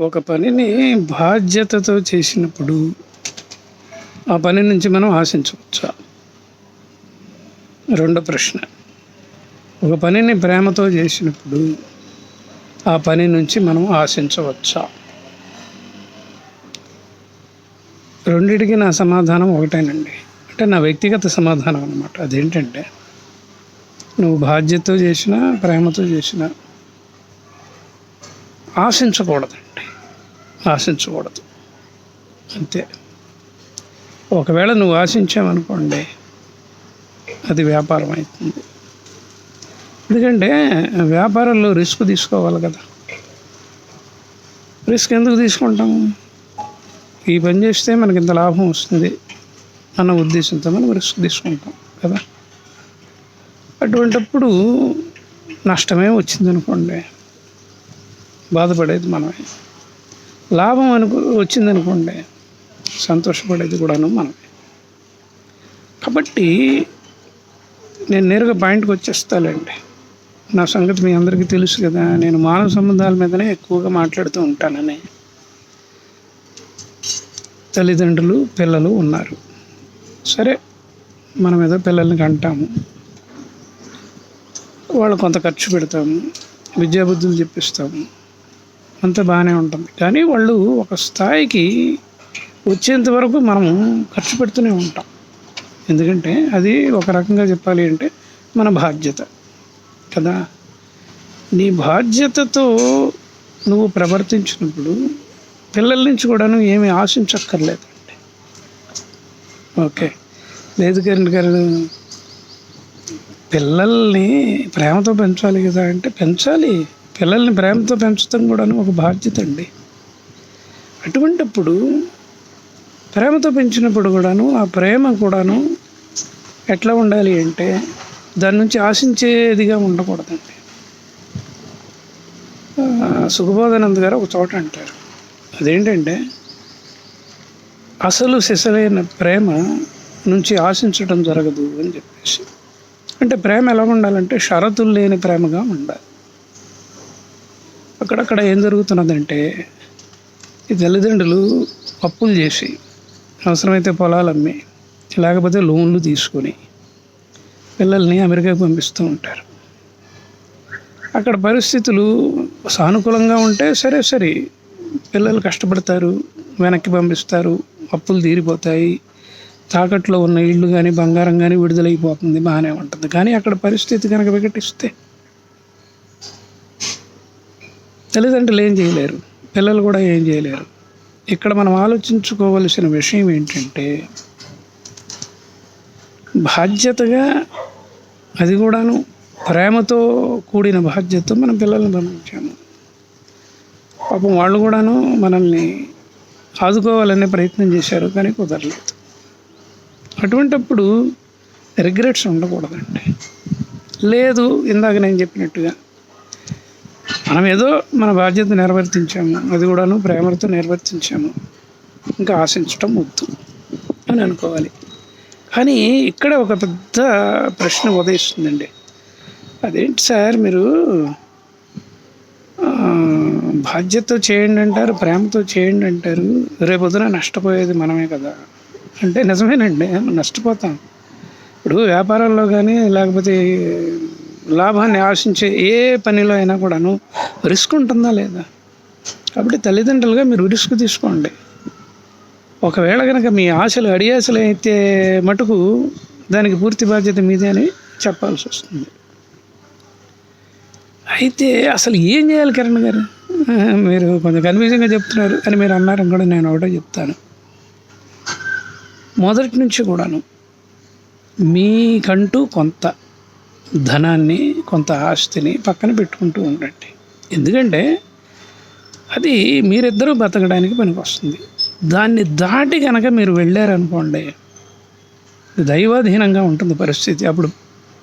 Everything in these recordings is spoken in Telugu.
ఒక పనిని బాధ్యతతో చేసినప్పుడు ఆ పని నుంచి మనం ఆశించవచ్చా? రెండో ప్రశ్న. ఒక పనిని ప్రేమతో చేసినప్పుడు ఆ పని నుంచి మనం ఆశించవచ్చా? రెండిటికి నా సమాధానం ఒకటేనండి. అంటే నా వ్యక్తిగత సమాధానం అనమాట అదేంటంటే నువ్వు బాధ్యతతో చేసినా ప్రేమతో చేసినా ఆశించకూడదండి. ఆశించకూడదు. అంతే. ఒకవేళ నువ్వు ఆశించావనుకోండి అది వ్యాపారం అవుతుంది ఎందుకంటే వ్యాపారంలో రిస్క్ తీసుకోవాలి కదా. రిస్క్ ఎందుకు తీసుకుంటాం? ఈ పని చేస్తే మనకి ఇంత లాభం వస్తుంది అన్న ఉద్దేశంతో మనం రిస్క్ తీసుకుంటాం కదా. అటువంటప్పుడు నష్టమే వచ్చిందనుకోండి బాధపడేది మనమే. లాభం అనుకో వచ్చిందనుకోండి సంతోషపడేది కూడాను మనమే. కాబట్టి నేను నేరుగా పాయింట్కి వచ్చేస్తానండి నా సంగతి మీ అందరికీ తెలుసు కదా నేను మానవ సంబంధాల మీదనే ఎక్కువగా మాట్లాడుతూ ఉంటానని. తల్లిదండ్రులు పిల్లలు ఉన్నారు. సరే మనం ఏదో పిల్లల్ని కంటాము. వాళ్ళు కొంత ఖర్చు పెడతాము. విద్యాబుద్ధులు చెప్పిస్తాము. అంతా బాగానే ఉంటుంది. కానీ వాళ్ళు ఒక స్థాయికి వచ్చేంత వరకు మనము ఖర్చు పెడుతూనే ఉంటాం. ఎందుకంటే అది ఒక రకంగా చెప్పాలి అంటే మన బాధ్యత. కదా? నీ బాధ్యతతో నువ్వు ప్రవర్తించినప్పుడు పిల్లల నుంచి కూడా నువ్వు ఏమీ ఆశించక్కర్లేదండి. ఓకే. లేదు కరెంట్ గారు పిల్లల్ని ప్రేమతో పెంచాలి కదా అంటే పెంచాలి. పిల్లల్ని ప్రేమతో పెంచడం కూడాను ఒక బాధ్యత అండి. అటువంటప్పుడు ప్రేమతో పెంచినప్పుడు కూడాను ఆ ప్రేమ కూడాను ఎట్లా ఉండాలి అంటే దాని నుంచి ఆశించేదిగా ఉండకూడదండి. సుఖబోధానంద్ గారు ఒక చోట అంటారు. అదేంటంటే అసలు సిసలైన ప్రేమ నుంచి ఆశించడం జరగదు అని చెప్పేసి. అంటే ప్రేమ ఎలా ఉండాలంటే షరతులు లేని ప్రేమగా ఉండాలి. అక్కడక్కడ ఏం జరుగుతున్నదంటే ఈ తల్లిదండ్రులు అప్పులు చేసి అవసరమైతే పొలాలు అమ్మి లేకపోతే లోన్లు తీసుకొని పిల్లల్ని అమెరికాకి పంపిస్తూ ఉంటారు. అక్కడ పరిస్థితులు సానుకూలంగా ఉంటే సరే సరే పిల్లలు కష్టపడతారు వెనక్కి పంపిస్తారు అప్పులు తీరిపోతాయి తాకట్లో ఉన్న ఇళ్ళు కానీ బంగారం కానీ విడుదలైపోతుంది బాగానే ఉంటుంది. కానీ అక్కడ పరిస్థితి కనుక వికటిస్తే తల్లిదండ్రులు ఏం చేయలేరు. పిల్లలు కూడా ఏం చేయలేరు. ఇక్కడ మనం ఆలోచించుకోవలసిన విషయం ఏంటంటే బాధ్యతగా అది కూడాను ప్రేమతో కూడిన బాధ్యత మనం పిల్లల్ని పంపించాము పాపం వాళ్ళు కూడాను మనల్ని ఆదుకోవాలనే ప్రయత్నం చేశారు కానీ కుదరలేదు. అటువంటప్పుడు రిగ్రెట్స్ ఉండకూడదండి. లేదు ఇందాక నేను చెప్పినట్టుగా మనం ఏదో మన బాధ్యత నిర్వర్తించాము. అది కూడాను ప్రేమతో నిర్వర్తించాము. ఇంకా ఆశించటం వద్దు అని అనుకోవాలి. కానీ ఇక్కడ ఒక పెద్ద ప్రశ్న ఉదయిస్తుందండి. అదేంటి సార్ మీరు ఆ, బాధ్యతతో చేయండి అంటారు ప్రేమతో చేయండి అంటారు. రేపొద్దున నష్టపోయేది మనమే కదా. అంటే నిజమేనండి నష్టపోతాం. ఇప్పుడు వ్యాపారాల్లో కానీ లేకపోతే లాభాన్ని ఆశించే ఏ పనిలో అయినా కూడాను రిస్క్ ఉంటుందా లేదా? కాబట్టి తల్లిదండ్రులుగా మీరు రిస్క్ తీసుకోండి. ఒకవేళ కనుక మీ ఆశలు అడియాసలు అయితే మటుకు దానికి పూర్తి బాధ్యత మీదే అని చెప్పాల్సి వస్తుంది. అయితే అసలు ఏం చేయాలి కిరణ్ గారు? మీరు కొంచెం కన్ఫ్యూజన్గా చెప్తున్నారు అని మీరు అన్నారు కూడా నేను ఒకటే చెప్తాను. మొదటి నుంచి కూడాను మీకంటూ కొంత ధనాన్ని కొంత ఆస్తిని పక్కన పెట్టుకుంటూ ఉండండి. ఎందుకంటే అది మీరిద్దరూ బతకడానికి పనికి వస్తుంది దాన్ని దాటి కనుక మీరు వెళ్ళారనుకోండి దైవాధీనంగా ఉంటుంది పరిస్థితి. అప్పుడు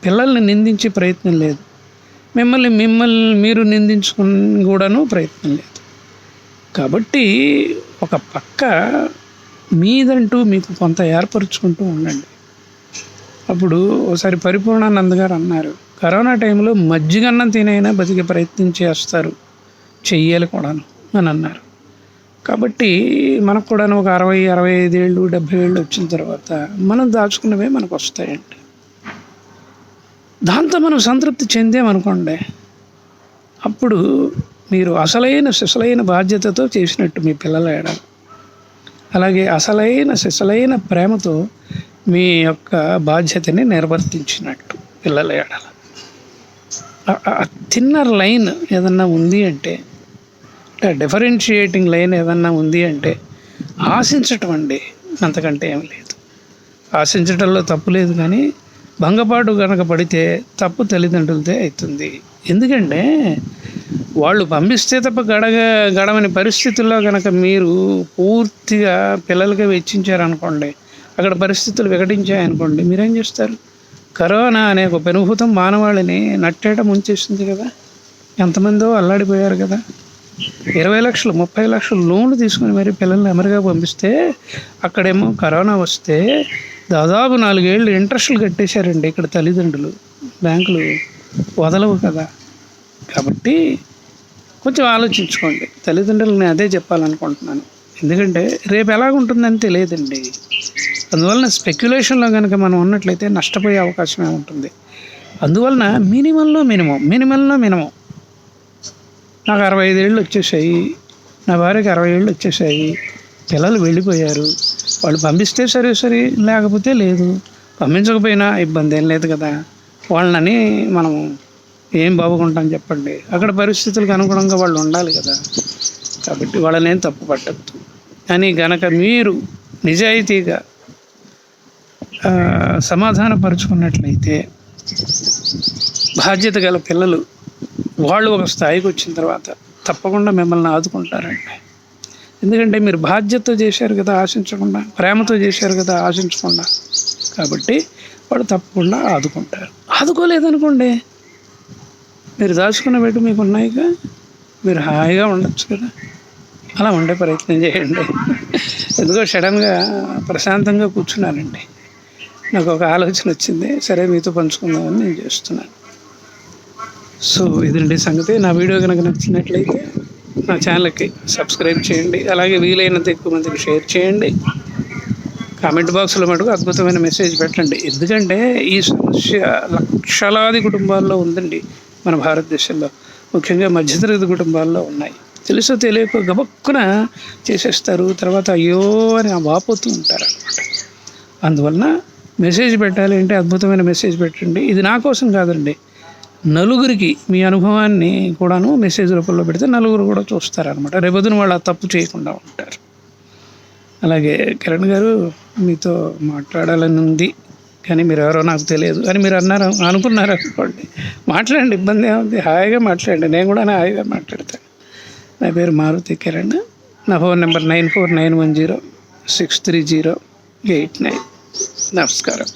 పిల్లల్ని నిందించే ప్రయత్నం లేదు. మిమ్మల్ని మిమ్మల్ని మీరు నిందించుకుని కూడాను ప్రయత్నం లేదు. కాబట్టి ఒక పక్క మీదంటూ మీకు కొంత ఏర్పరచుకుంటూ ఉండండి. అప్పుడు ఒకసారి పరిపూర్ణానంద్ గారు అన్నారు కరోనా టైంలో మజ్జిగన్నం తినైనా బతికే ప్రయత్నం చేస్తారు చెయ్యాలి కూడాను అని అన్నారు. కాబట్టి మనకు కూడా ఒక అరవై అరవై ఐదు ఏళ్ళు డెబ్భై ఏళ్ళు వచ్చిన తర్వాత మనం దాచుకున్నవే మనకు వస్తాయండి. దాంతో మనం సంతృప్తి చెందామనుకోండి అప్పుడు మీరు అసలైన సిసలైన బాధ్యతతో చేసినట్టు మీ పిల్లల ఎడ అలాగే అసలైన సిసలైన ప్రేమతో మీ యొక్క బాధ్యతని నిర్వర్తించినట్టు పిల్లల ఏడల థిన్నర్ లైన్ ఏదన్నా ఉంది అంటే అంటే డిఫరెన్షియేటింగ్ లైన్ ఏదన్నా ఉంది అంటే ఆశించటం అండి అంతకంటే ఏం లేదు. ఆశించటంలో తప్పు లేదు కానీ భంగపాటు కనుక పడితే తప్పు తల్లిదండ్రులదే అవుతుంది. ఎందుకంటే వాళ్ళు పంపిస్తే తప్ప గడగ గడవని పరిస్థితుల్లో కనుక మీరు పూర్తిగా పిల్లలకి వెచ్చించారనుకోండి అక్కడ పరిస్థితులు వికటించాయనుకోండి మీరేం చేస్తారు? కరోనా అనే ఒక పెనుభూతం మానవాళిని నట్టేట ముంచేసింది కదా. ఎంతమందో అల్లాడిపోయారు కదా. ఇరవై లక్షలు ముప్పై లక్షలు లోన్లు తీసుకుని మరి పిల్లల్ని అమెరికా పంపిస్తే అక్కడేమో కరోనా వస్తే దాదాపు నాలుగేళ్ళు ఇంట్రెస్ట్లు కట్టేశారండి ఇక్కడ తల్లిదండ్రులు. బ్యాంకులు వదలవు కదా. కాబట్టి కొంచెం ఆలోచించుకోండి. తల్లిదండ్రులు నేను అదే చెప్పాలనుకుంటున్నాను. ఎందుకంటే రేపు ఎలాగుంటుందని తెలియదండి. అందువలన స్పెక్యులేషన్లో కనుక మనం ఉన్నట్లయితే నష్టపోయే అవకాశమే ఉంటుంది అందువలన మినిమంలో మినిమం మినిమంలో మినిమం. నాకు అరవై ఐదు ఏళ్ళు వచ్చేసాయి. నా భార్యకి అరవై ఏళ్ళు వచ్చేసాయి. పిల్లలు వెళ్ళిపోయారు. వాళ్ళు పంపిస్తే సరే సరే లేకపోతే లేదు. పంపించకపోయినా ఇబ్బంది ఏం లేదు కదా. వాళ్ళని మనం ఏం బాగుంటాం చెప్పండి. అక్కడ పరిస్థితులకు అనుగుణంగా వాళ్ళు ఉండాలి కదా. కాబట్టి వాళ్ళని ఏం తప్పు పట్టద్దు. కానీ గనక మీరు నిజాయితీగా సమాధానపరుచుకున్నట్లయితే బాధ్యత గల పిల్లలు వాళ్ళు ఒక స్థాయికి వచ్చిన తర్వాత తప్పకుండా మిమ్మల్ని ఆదుకుంటారండి. ఎందుకంటే మీరు బాధ్యతతో చేశారు కదా ఆశించకుండా ప్రేమతో చేశారు కదా ఆశించకుండా. కాబట్టి వాళ్ళు తప్పకుండా ఆదుకుంటారు. ఆదుకోలేదనుకోండి మీరు దాచుకున్న పెట్టి మీకు ఉన్నాయిగా మీరు హాయిగా ఉండొచ్చు కదా. అలా ఉండే ప్రయత్నం చేయండి. ఎందుకో సడన్గా ప్రశాంతంగా కూర్చున్నానండి. నాకు ఒక ఆలోచన వచ్చింది. సరే మీతో పంచుకుందామని నేను చేస్తున్నాను. సో ఇదండి సంగతి. నా వీడియో కనుక నచ్చినట్లయితే నా ఛానల్కి సబ్స్క్రైబ్ చేయండి. అలాగే వీలైనంత ఎక్కువ మందికి షేర్ చేయండి. కామెంట్ బాక్స్లో మటుకు అద్భుతమైన మెసేజ్ పెట్టండి. ఎందుకంటే ఈ సమస్య లక్షలాది కుటుంబాల్లో ఉందండి మన భారతదేశంలో. ముఖ్యంగా మధ్యతరగతి కుటుంబాల్లో ఉన్నాయి. తెలుసో తెలియక గబక్కున చేసేస్తారు. తర్వాత అయ్యో అని ఆ వాపోతూ ఉంటారు అనమాట అందువలన మెసేజ్ పెట్టాలి అంటే అద్భుతమైన మెసేజ్ పెట్టండి. ఇది నా కోసం కాదండి. నలుగురికి మీ అనుభవాన్ని కూడాను మెసేజ్ రూపంలో పెడితే నలుగురు కూడా చూస్తారనమాట రేపొద్దున వాళ్ళు ఆ తప్పు చేయకుండా ఉంటారు. అలాగే కిరణ్ గారు మీతో మాట్లాడాలని ఉంది కానీ మీరు ఎవరో నాకు తెలియదు. అని మీరు అన్నారు అనుకున్నారు అనుకోండి. మాట్లాడండి ఇబ్బంది ఏముంది? హాయిగా మాట్లాడండి. నేను కూడా హాయిగా మాట్లాడతాను. నా పేరు మారుతి కిరణ్. నా phone number nine four nine one zero six three zero eight nine. నమస్కారం.